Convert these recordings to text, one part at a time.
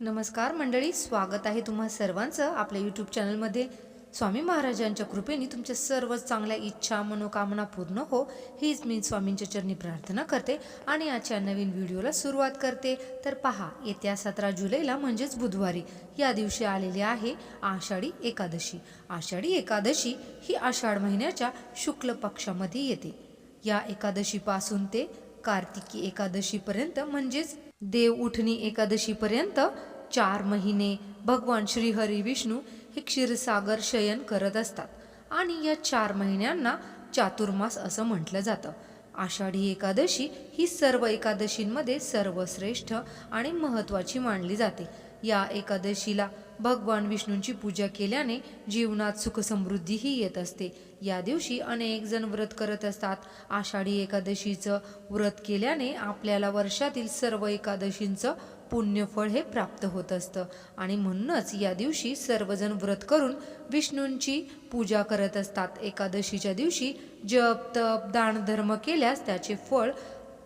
नमस्कार मंडळी स्वागत आहे तुम्हा सर्वांचं आपल्या यूट्यूब चॅनलमध्ये. स्वामी महाराजांच्या कृपेने तुमच्या सर्व चांगल्या इच्छा मनोकामना पूर्ण हो हीच मी स्वामींच्या चरणी प्रार्थना करते आणि आजच्या नवीन व्हिडिओला सुरुवात करते. तर पहा येत्या सतरा जुलैला म्हणजेच बुधवारी या दिवशी आलेली आहे आषाढी एकादशी. आषाढी एकादशी ही आषाढ महिन्याच्या शुक्ल पक्षामध्ये येते. या एकादशीपासून ते कार्तिकी एकादशीपर्यंत म्हणजेच देव उठणी एकादशीपर्यंत चार महिने भगवान श्री हरी विष्णू हे क्षीरसागर शयन करत असतात. आणि या चार महिन्यांना चातुर्मास असं म्हटलं जातं. आषाढी एकादशी ही सर्व एकादशींमध्ये सर्वश्रेष्ठ आणि महत्त्वाची मानली जाते. या एकादशीला भगवान विष्णूंची पूजा केल्याने जीवनात सुख समृद्धीही येत असते. या दिवशी अनेक जण व्रत करत असतात. आषाढी एकादशीचं व्रत केल्याने आपल्याला वर्षातील सर्व एकादशींचं पुण्यफळ हे प्राप्त होत असतं. आणि म्हणूनच या दिवशी सर्वजण व्रत करून विष्णूंची पूजा करत असतात. एकादशीच्या दिवशी जप तप दान धर्म केल्यास त्याचे फळ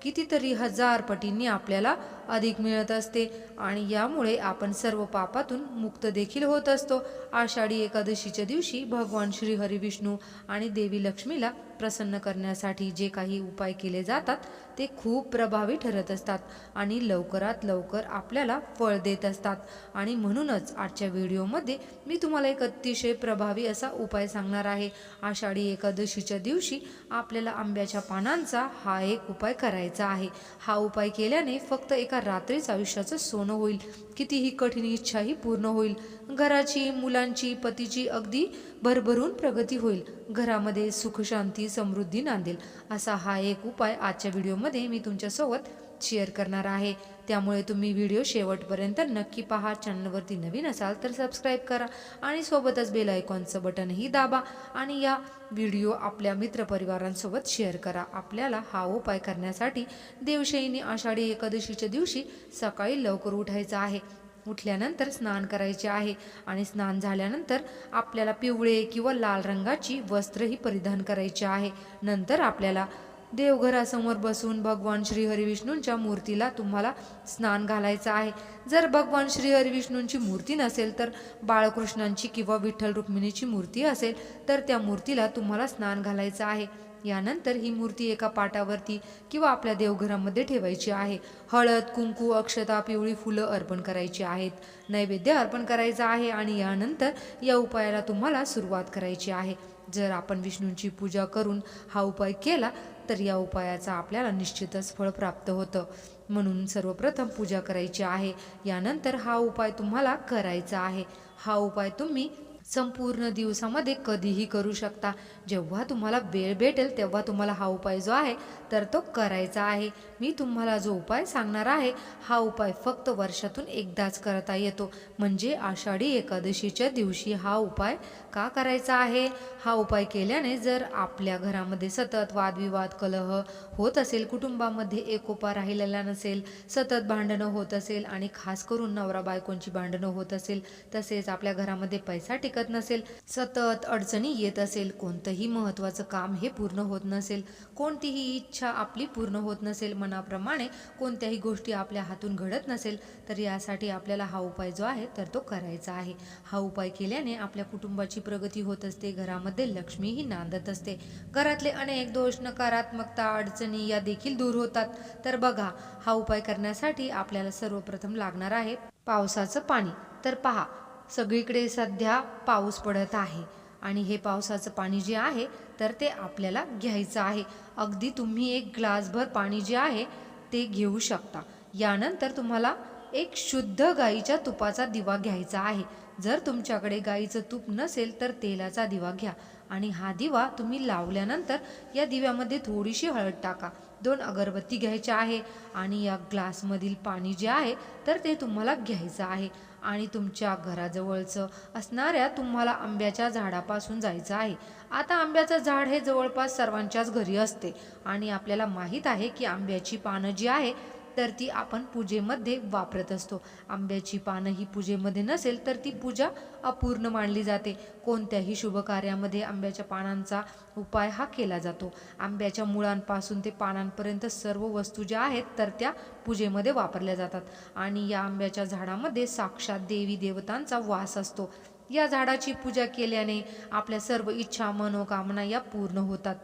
कितीतरी हजार पटींनी आपल्याला अधिक मिळत असते. आणि यामुळे आपण सर्व पापातून मुक्त देखील होत असतो. आषाढी एकादशीच्या दिवशी भगवान श्री हरिविष्णू आणि देवी लक्ष्मीला प्रसन्न करण्यासाठी जे काही उपाय केले जातात ते खूप प्रभावी ठरत असतात आणि लवकरात लवकर आपल्याला फळ देत असतात. आणि म्हणूनच आजच्या व्हिडिओमध्ये मी तुम्हाला एक अतिशय प्रभावी असा उपाय सांगणार आहे. आषाढी एकादशीच्या दिवशी आपल्याला आंब्याच्या पानांचा हा एक उपाय करायचा आहे. हा उपाय केल्याने फक्त एका रात्रीच आयुष्याचं सोनं होईल. कितीही कठीण इच्छाही पूर्ण होईल. घराची मुलांची पतीची अगदी भरभरून प्रगती होईल. घरामध्ये सुखशांती सुख समृद्धी नांदेल असा हा एक उपाय आजच्या व्हिडिओमध्ये मी तुमच्यासोबत शेअर करणार आहे. त्यामुळे तुम्ही व्हिडिओ शेवटपर्यंत नक्की पहा. चॅनलवरती नवीन असाल तर सबस्क्राईब करा आणि सोबतच बेल आयकॉनचं बटनही दाबा आणि या व्हिडिओ आपल्या मित्रपरिवारांसोबत शेअर करा. आपल्याला हा उपाय करण्यासाठी देवशयीनी आषाढी एकादशीच्या दिवशी सकाळी लवकर उठायचं आहे. उठल्यानंतर स्नान करायचे आहे आणि स्नान झाल्यानंतर आपल्याला पिवळे किंवा लाल रंगाची वस्त्रही परिधान करायची आहे. नंतर आपल्याला देवघरासमोर बसून भगवान श्री हरिविष्णूंच्या मूर्तीला तुम्हाला स्नान घालायचं आहे. जर भगवान श्री हरिविष्णूंची मूर्ती नसेल तर बाळकृष्णांची किंवा विठ्ठल रुक्मिणीची मूर्ती असेल तर त्या मूर्तीला तुम्हाला स्नान घालायचं आहे. यानंतर ही मूर्ती एका पाटावरती किंवा आपल्या देवघरामध्ये ठेवायची आहे. हळद कुंकू अक्षता पिवळी फुलं अर्पण करायची आहेत. नैवेद्य अर्पण करायचं आहे आणि यानंतर या उपायाला तुम्हाला सुरुवात करायची आहे. जर आपण विष्णूंची पूजा करून हा उपाय केला तर या उपायाचा आपल्याला निश्चितच फळ प्राप्त होतं. म्हणून सर्वप्रथम पूजा करायची आहे. यानंतर हा उपाय तुम्हाला करायचा आहे. हा उपाय तुम्ही संपूर्ण दिवसामध्ये कधीही करू शकता. जेव्हा तुम्हाला वेळ भेटेल तेव्हा तुम्हाला हा उपाय जो आहे तर तो करायचा आहे. मी तुम्हाला जो उपाय सांगणार आहे हा उपाय फक्त वर्षातून एकदाच करता येतो. म्हणजे आषाढी एकादशीच्या दिवशी हा उपाय का करायचा आहे? हा उपाय केल्याने जर आपल्या घरामध्ये सतत वादविवाद कलह होत असेल कुटुंबामध्ये एकोपा राहिलेला नसेल सतत भांडणं होत असेल आणि खास करून नवरा बायकोंची भांडणं होत असेल तसेच आपल्या घरामध्ये पैसा टिकत नसेल सतत अडचणी येत असेल कोणतंही महत्त्वाचं काम हे पूर्ण होत नसेल कोणतीही इच्छा आपली पूर्ण होत नसेल मनाप्रमाणे कोणत्याही गोष्टी आपल्या हातून घडत नसेल तर यासाठी आपल्याला हा उपाय जो आहे तर तो करायचा आहे. हा उपाय केल्याने आपल्या कुटुंबाची प्रगती होत असते घरामध्ये लक्ष्मीही नांदत असते. घरातले अनेक दोष नकारात्मकता अडचणी या देखील दूर होतात. तर बघा हा उपाय करण्यासाठी आपल्याला सर्वप्रथम लागणार आहे पावसाचं पाणी. तर पहा सगळीकडे सध्या पाऊस पडत आहे. आणि हे पावसाचं पाणी जे आहे तर ते आपल्याला घ्यायचं आहे. अगदी तुम्ही एक ग्लासभर पाणी जे आहे ते घेऊ शकता. यानंतर तुम्हाला एक शुद्ध गाईच्या तुपाचा दिवा घ्यायचा आहे. जर तुमच्याकडे गाईचं तूप नसेल तर तेलाचा दिवा घ्या. आणि हा दिवा तुम्ही लावल्यानंतर या दिव्यामध्ये थोडीशी हळद टाका. दोन अगरबत्ती घ्यायच्या आहे. आणि या ग्लासमधील पाणी जे आहे तर ते तुम्हाला घ्यायचं आहे. आणि तुमच्या घराजवळचं असणाऱ्या तुम्हाला आंब्याच्या झाडापासून जायचं आहे. आता आंब्याचं झाड हे जवळपास सर्वांच्याच घरी असते आणि आपल्याला माहीत आहे की आंब्याची पानं जी आहे तर ती आपण पूजेमध्ये वापरत असतो. आंब्याची पानं ही पूजेमध्ये नसेल तर ती पूजा अपूर्ण मानली जाते. कोणत्याही शुभ कार्यामध्ये आंब्याच्या पानांचा उपाय हा केला जातो. आंब्याच्या मुळांपासून ते पानांपर्यंत सर्व वस्तू ज्या आहेत तर त्या पूजेमध्ये वापरल्या जातात. आणि या आंब्याच्या झाडामध्ये साक्षात देवी देवतांचा वास असतो. या झाडाची पूजा केल्याने आपल्या सर्व इच्छा मनोकामना या पूर्ण होतात.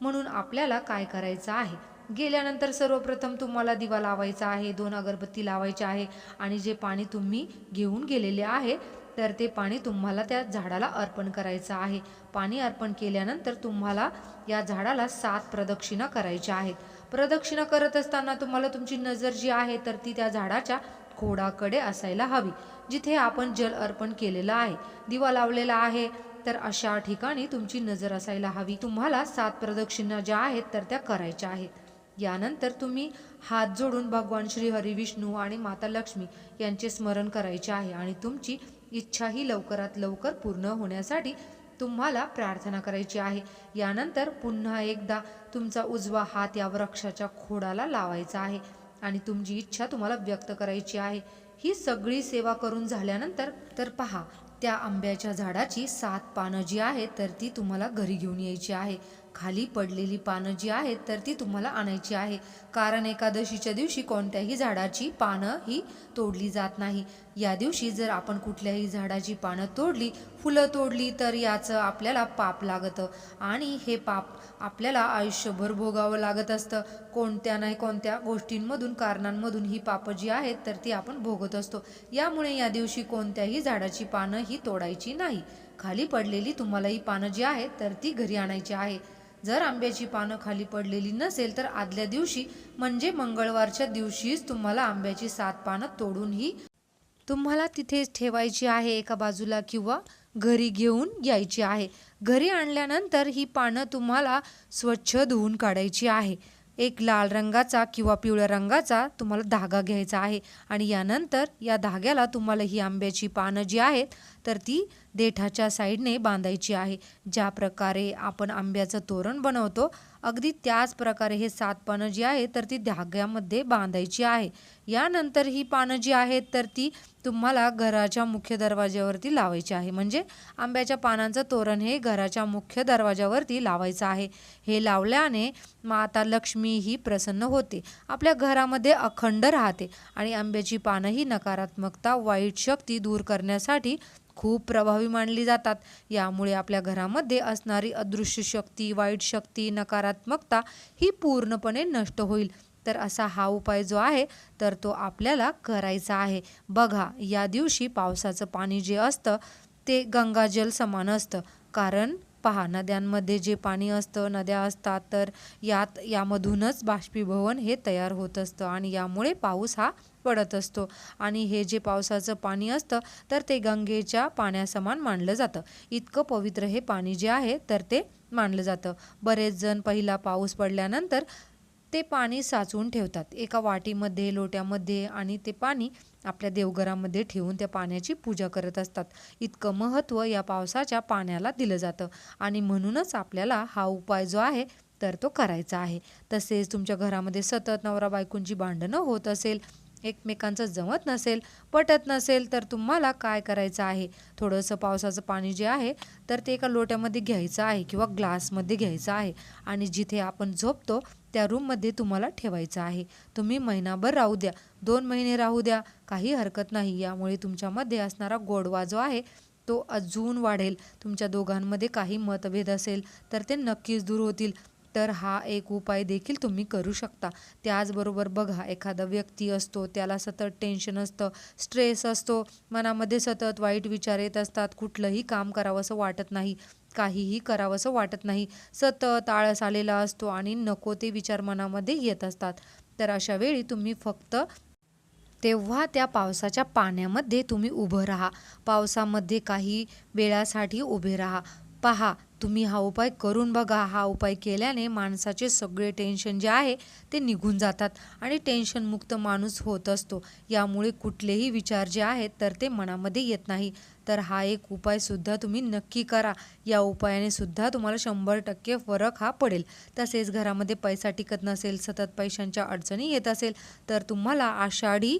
म्हणून आपल्याला काय करायचं आहे? गेल्यानंतर सर्वप्रथम तुम्हाला दिवा लावायचा आहे दोन अगरबत्ती लावायची आहे आणि जे पाणी तुम्ही घेऊन गेलेले आहे तर ते पाणी तुम्हाला त्या झाडाला अर्पण करायचं आहे. पाणी अर्पण केल्यानंतर तुम्हाला या झाडाला सात प्रदक्षिणा करायच्या आहेत. प्रदक्षिणा करत असताना तुम्हाला तुमची नजर जी आहे तर ती त्या झाडाच्या खोडाकडे असायला हवी जिथे आपण जल अर्पण केलेलं आहे. दिवा लावलेला आहे तर अशा ठिकाणी तुमची नजर असायला हवी. तुम्हाला सात प्रदक्षिणा ज्या आहेत तर त्या करायच्या आहेत. यानंतर तुम्ही हात जोडून भगवान श्री हरी विष्णू आणि माता लक्ष्मी यांचे स्मरण करायचे आहे आणि तुमची इच्छा ही लवकरात लवकर पूर्ण होण्यासाठी तुम्हाला प्रार्थना करायची आहे. यानंतर पुन्हा एकदा तुमचा उजवा हात या वृक्षाच्या खोडाला लावायचा आहे आणि तुमची इच्छा तुम्हाला व्यक्त करायची आहे. ही सगळी सेवा करून झाल्यानंतर तर पहा त्या आंब्याच्या झाडाची सात पानं जी आहेत तर ती तुम्हाला घरी घेऊन यायची आहे. खाली पडलेली पानं जी आहेत तर ती तुम्हाला आणायची आहे. कारण एकादशीच्या दिवशी कोणत्याही झाडाची पानं ही तोडली जात नाही. या दिवशी जर आपण कुठल्याही झाडाची पानं तोडली फुलं तोडली तर याचं आपल्याला पाप लागतं. आणि हे पाप आपल्याला आयुष्यभर भोगावं लागत असतं. कोणत्या नाही कोणत्या गोष्टींमधून कारणांमधून ही पापं जी आहेत तर ती आपण भोगत असतो. यामुळे या दिवशी कोणत्याही झाडाची पानं ही तोडायची नाही. खाली पडलेली तुम्हाला ही पानं जी आहेत तर ती घरी आणायची आहे. जर आंब्याची पानं खाली पडलेली नसेल तर आदल्या दिवशी म्हणजे मंगळवारच्या दिवशीच तुम्हाला आंब्याची सात पानं तोडून ही तुम्हाला तिथेच ठेवायची आहे एका बाजूला किंवा घरी घेऊन यायची आहे. घरी आणल्यानंतर ही पानं तुम्हाला स्वच्छ धुवून काढायची आहे. एक लाल रंगाचा किंवा पिवळ्या रंगाचा तुम्हाला धागा घ्यायचा आहे आणि यानंतर या धाग्याला तुम्हाला ही आंब्याची पानं जी आहेत तर ती देठाच्या साईडने बांधायची आहे. ज्या प्रकारे आपण आंब्याचं तोरण बनवतो अगदी त्याच प्रकारे हे सात पानं जी आहेत तर ती धाग्यामध्ये बांधायची आहे. यानंतर ही पानं जी आहेत तर ती तुम्हाला घराच्या मुख्य दरवाज्यावरती लावायची आहे. म्हणजे आंब्याच्या पानांचं तोरण हे घराच्या मुख्य दरवाज्यावरती लावायचं आहे. हे लावल्याने माता लक्ष्मी ही प्रसन्न होते. आपल्या घरामध्ये अखंड राहते आणि आंब्याची पानं ही नकारात्मकता वाईट शक्ती दूर करण्यासाठी खूप प्रभावी मानली जातात. यामुळे आपल्या घरामध्ये असणारी अदृश्य शक्ती वाईट शक्ती नकारात्मकता ही पूर्णपणे नष्ट होईल. तर असा हा उपाय जो आहे तर तो आपल्याला करायचा आहे. बघा या दिवशी पावसाचं पाणी जे असतं ते गंगाजल समान असतं. कारण पहा नद्यांमध्ये जे पाणी असतं नद्या असतात तर यात यामधूनच बाष्पीभवन हे तयार होत असतं. आणि यामुळे पाऊस हा पडत असतो. आणि हे जे पावसाचं पाणी असतं तर ते गंगेच्या पाण्यासमान मानलं जातं. इतकं पवित्र हे पाणी जे आहे तर ते मानलं जातं. बरेच जण पहिला पाऊस पडल्यानंतर ते पाणी साचवून ठेवतात. एका वाटीमध्ये लोट्यामध्ये आणि ते पाणी आपल्या देवघरामध्ये ठेवून त्या पाण्याची पूजा करत असतात. इतकं महत्त्व या पावसाच्या पाण्याला दिलं जातं. आणि म्हणूनच आपल्याला हा उपाय जो आहे तर तो करायचा आहे. तसेच तुमच्या घरामध्ये सतत नवरा बायकोंची भांडणं होत असेल एकमेकांचं जमत नसेल पटत नसेल तर तुम्हाला काय करायचं आहे? थोडंसं पावसाचं पाणी जे आहे तर ते एका लोट्यामध्ये घ्यायचं आहे किंवा ग्लासमध्ये घ्यायचं आहे आणि जिथे आपण झोपतो त्या रूममध्ये तुम्हाला ठेवायचं आहे. तुम्ही महिनाभर राहू द्या. दोन महिने राहू द्या. काही हरकत नाही. यामुळे तुमच्यामध्ये असणारा गोडवा जो आहे तो अजून वाढेल. तुमच्या दोघांमध्ये काही मतभेद असेल तर ते नक्कीच दूर होतील. तर हा एक उपाय देखील तुम्ही करू शकता. त्याचबरोबर बघा एखादा व्यक्ती असतो त्याला सतत टेन्शन असतं स्ट्रेस असतो मनामध्ये सतत वाईट विचार येत असतात कुठलंही काम करावंसं वाटत नाही काहीही करावंसं वाटत नाही सतत आळस आलेला असतो आणि नको ते विचार मनामध्ये येत असतात. तर अशा वेळी तुम्ही फक्त तेव्हा त्या पावसाच्या पाण्यामध्ये तुम्ही उभं राहा. पावसामध्ये काही वेळासाठी उभे राहा. पहा तुम्ही हा उपाय करून बघा. हा उपाय केल्याने माणसाचे सगळे टेन्शन जे आहे ते निघून जातात आणि टेन्शनमुक्त माणूस होत असतो. यामुळे कुठलेही विचार जे आहेत तर ते मनामध्ये येत नाही. तर हा एक उपायसुद्धा तुम्ही नक्की करा. या उपायाने सुद्धा तुम्हाला शंभर टक्के फरक हा पडेल. तसेच घरामध्ये पैसा टिकत नसेल सतत पैशांच्या अडचणी येत असेल तर तुम्हाला आषाढी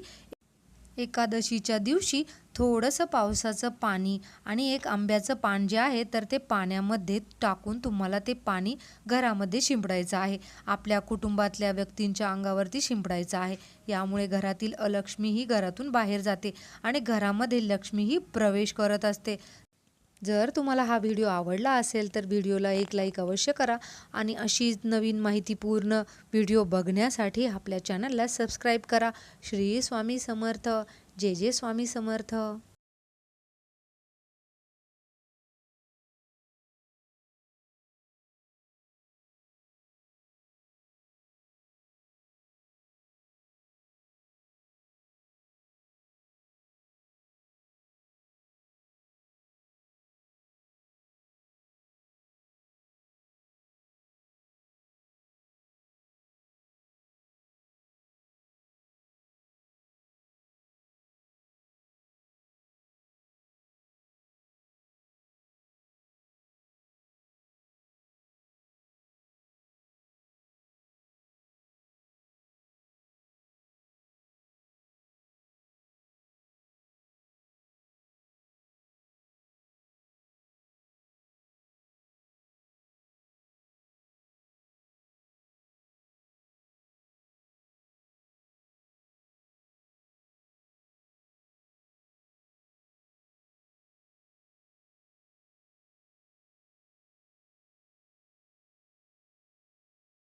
एकादशीच्या दिवशी थोडंसं पावसाचं पाणी आणि एक आंब्याचं पान जे आहे तर ते पाण्यामध्ये टाकून तुम्हाला ते पाणी घरामध्ये शिंपडायचं आहे. आपल्या कुटुंबातल्या व्यक्तींच्या अंगावरती शिंपडायचं आहे. यामुळे घरातील अलक्ष्मी ही घरातून बाहेर जाते आणि घरामध्ये लक्ष्मीही प्रवेश करत असते. जर तुम्हाला हा व्हिडिओ आवडला असेल तर व्हिडिओला एक लाईक अवश्य करा आणि अशीच नवीन माहितीपूर्ण व्हिडिओ बघण्यासाठी आपल्या चॅनलला सबस्क्राईब करा. श्री स्वामी समर्थ. जे जे स्वामी समर्थ.